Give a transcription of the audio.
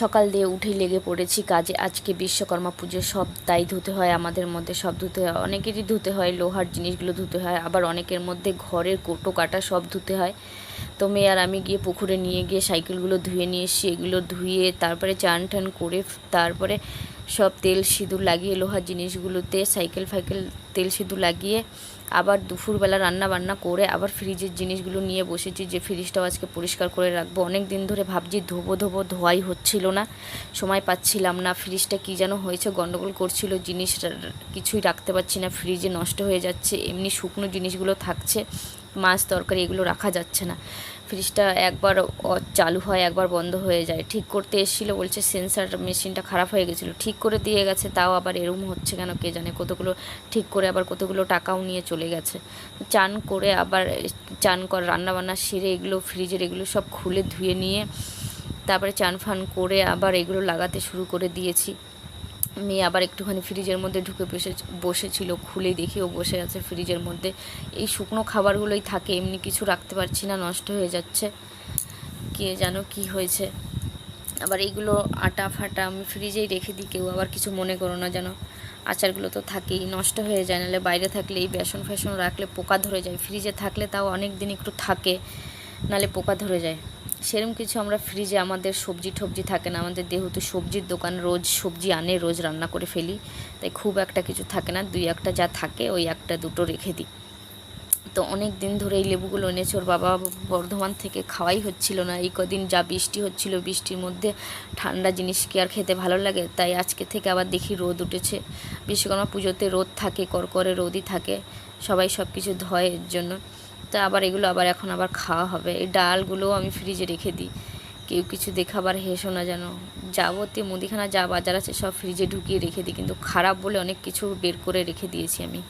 সকাল দিয়ে উঠে লেগে পড়েছি কাজে। আজকে বিশ্বকর্মা পুজো সব তাই ধুতে হয়, আমাদের মধ্যে সব ধুতে হয়, অনেকেরই ধুতে হয়, লোহার জিনিসগুলো ধুতে হয়, আবার অনেকের মধ্যে ঘরের কোটো কাটা সব ধুতে হয়। তো মেয়ে আর আমি গিয়ে পুকুরে নিয়ে গিয়ে সাইকেলগুলো ধুয়ে নিয়ে এসছি, এগুলো ধুয়ে তারপরে চান টান করে, তারপরে সব তেল সিঁদুর লাগিয়ে, লোহার জিনিসগুলোতে সাইকেল ফাইকেল তেল সিঁদুর লাগিয়ে, আবার দুপুরবেলা রান্না বান্না করে, আবার ফ্রিজের জিনিসগুলো নিয়ে বসেছি, যে ফ্রিজটাও আজকে পরিষ্কার করে রাখব। অনেক দিন ধরে ভাবছি, ধোবো ধোবো ধোয়াই হচ্ছিল না, সময় পাচ্ছিলাম না, ফ্রিজটা কী যেন হয়েছে, গন্ডগোল করছিল জিনিস কিছুই রাখতে পারছি না, ফ্রিজে নষ্ট হয়ে যাচ্ছে, এমনি শুকনো জিনিসগুলো থাকছে মাছ তরকারি এগুলো রাখা যাচ্ছে না। ফ্রিজটা একবার চালু হয়, একবার বন্ধ হয়ে যায়। ঠিক করতে এসেছিল, বলছে সেন্সার মেশিনটা খারাপ হয়ে গেছিল। ঠিক করে দিয়ে গেছে, তাও আবার এরম হচ্ছে কেন কে জানে? কতগুলো, ঠিক করে আবার কতগুলো টাকাও নিয়ে চলে গেছে। চান করে আবার চান কর, রান্নাবান্না সেরে এগুলো ফ্রিজের এগুলো সব খুলে ধুয়ে নিয়ে, তারপরে চান ফান করে আবার এগুলো লাগাতে শুরু করে দিয়েছি। মেয়ে আবার একটুখানি ফ্রিজের মধ্যে ঢুকে বসে, বসেছিল, খুলে দেখি ও বসে আছে ফ্রিজের মধ্যে। এই শুকনো খাবারগুলোই থাকে, এমনি কিছু রাখতে পারছি না, নষ্ট হয়ে যাচ্ছে। কে জানো কি হয়েছে। আবার এইগুলো আটা ফাটা আমি ফ্রিজেই রেখে দিই, কেউ আবার কিছু মনে করো না যেন। আচারগুলো তো থাকেই, নষ্ট হয়ে যায়, নাহলে বাইরে থাকলে এই বেসন ফ্যাসন রাখলে পোকা ধরে যায়। ফ্রিজে থাকলে তাও অনেক দিন একটু থাকে, নাহলে পোকা ধরে যায়। সেরকম কিছু আমরা ফ্রিজে আমাদের সবজি টবজি থাকে না। আমাদের যেহেতু সবজির দোকান, রোজ সবজি আনে, রোজ রান্না করে ফেলি, তাই খুব একটা কিছু থাকে না। দুই একটা যা থাকে, ওই একটা দুটো রেখে দিই। তো অনেক দিন ধরে এই লেবুগুলো এনেছে। ওর বাবা বর্ধমান থেকে খাওয়াই হচ্ছিল না। এই কদিন যা বৃষ্টি হচ্ছিল, বৃষ্টির মধ্যে ঠান্ডা জিনিস কি আর খেতে ভালো লাগে? তাই আজকে থেকে আবার দেখি রোদ উঠেছে। বিশ্বকর্মা পুজোতে রোদ থাকে করকরে রোদই থাকে। সবাই সব কিছু ধয় এর জন্য। তো আবার এগুলো আবার এখন আবার খাওয়া হবে। এই ডালগুলোও আমি ফ্রিজে রেখে দিই। কেউ কিছু দেখে আবার হেসো না যেন। যাবতীয় মুদিখানা যা বাজার আছে সব ফ্রিজে ঢুকিয়ে রেখে দিই। কিন্তু খারাপ বলে অনেক কিছু বের করে রেখে দিয়েছি আমি।